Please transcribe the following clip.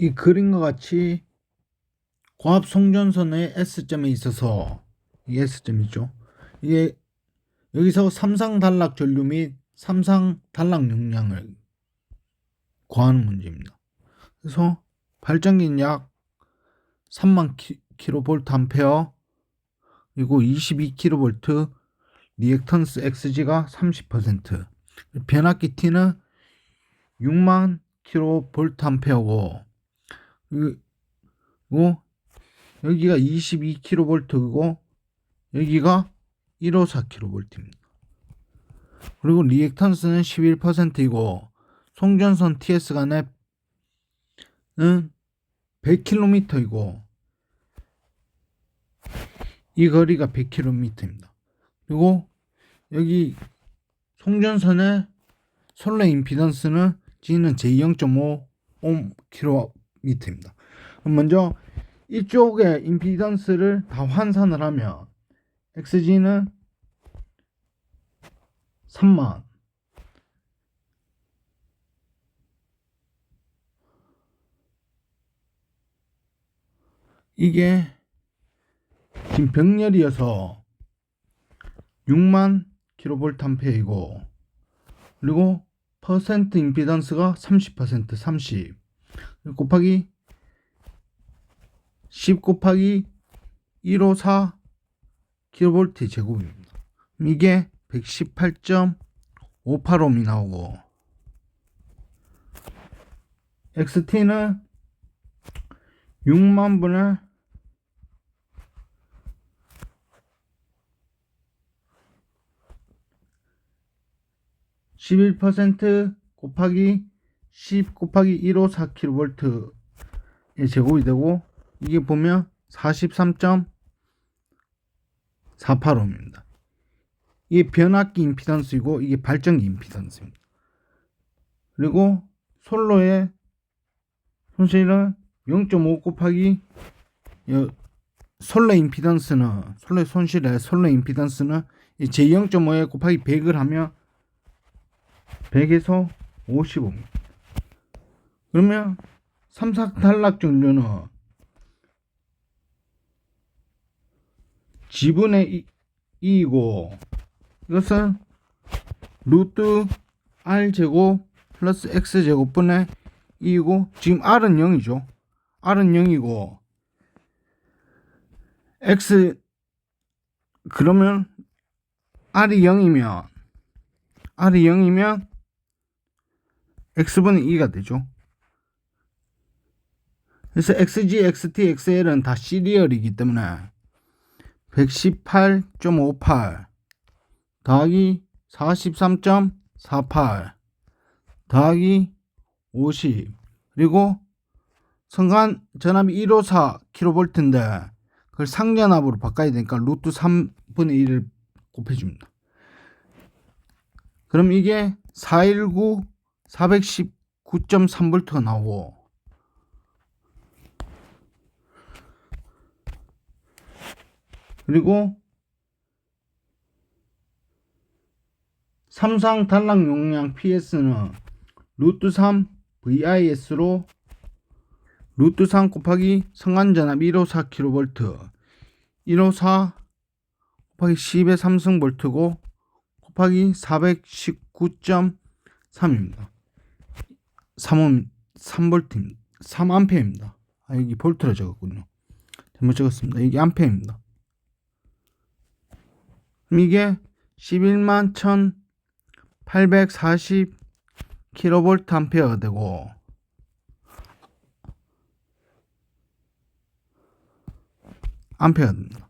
이 그림과 같이 고압 송전선의 S점에 있어서 이 S점이죠. 이게 여기서 삼상 단락 전류 및 삼상 단락 용량을 구하는 문제입니다. 그래서 발전기는 약 3만 키, 킬로볼트 암페어 그리고 22kV 리액턴스 XG가 30% 변압기 T는 6만 킬로볼트 암페어고 그리고 여기가 22kV고 여기가 154kV입니다. 그리고 리액턴스는 11%이고 송전선 TS 간에는 100km이고 이 거리가 100km입니다. 그리고 여기 송전선의 솔레 임피던스는 G는 j0.5 옴 km입니다. 먼저 이쪽에 임피던스를 다 환산을 하면 XG는 3만 이게 지금 병렬이어서 6만 킬로볼트 암페어이고 그리고 퍼센트 임피던스가 30% 30 곱하기 10 곱하기 154 킬로볼트 제곱입니다. 이게 118.585옴이 나오고 XT는 6만 분의 11% 곱하기 10 곱하기 154kV의 제곱이 되고 이게 보면 43.48옴입니다. 이게 변압기 임피던스이고 이게 발전기 임피던스입니다. 그리고 솔로의 손실은 0.5 곱하기 솔로 임피던스는 솔로 손실의 솔로 임피던스는 제0.5에 곱하기 100을 하면 100에서 55입니다. 그러면 삼삭 단락 전류는 지분의 2이고 이것은 루트 r 제곱 플러스 x 제곱분의 2이고 지금 r은 0이죠. r은 0이고 x 그러면 r이 0이면 r이 0이면 x분의 2가 되죠. 그래서 xg, xt, xl은 다 시리얼이기 때문에 118.58 더하기 43.48 더하기 50 그리고 성간 전압이 154kV인데 그걸 상전압으로 바꿔야 되니까 루트 3분의 1을 곱해줍니다. 그럼 이게 419 419.3V가 나오고 그리고 삼상 단락 용량 PS는 루트 3 VIS로 루트 3 곱하기 성간전압 154kV 154 곱하기 10의 3승볼트고 곱하기 419.3입니다. 3옴 3볼트 3암페어입니다. 아 여기 볼트라 적었군요. 잘못 적었습니다. 이게 암페어입니다. 이게 11만 1840 킬로볼트 암페어가 되고 암페어가 됩니다.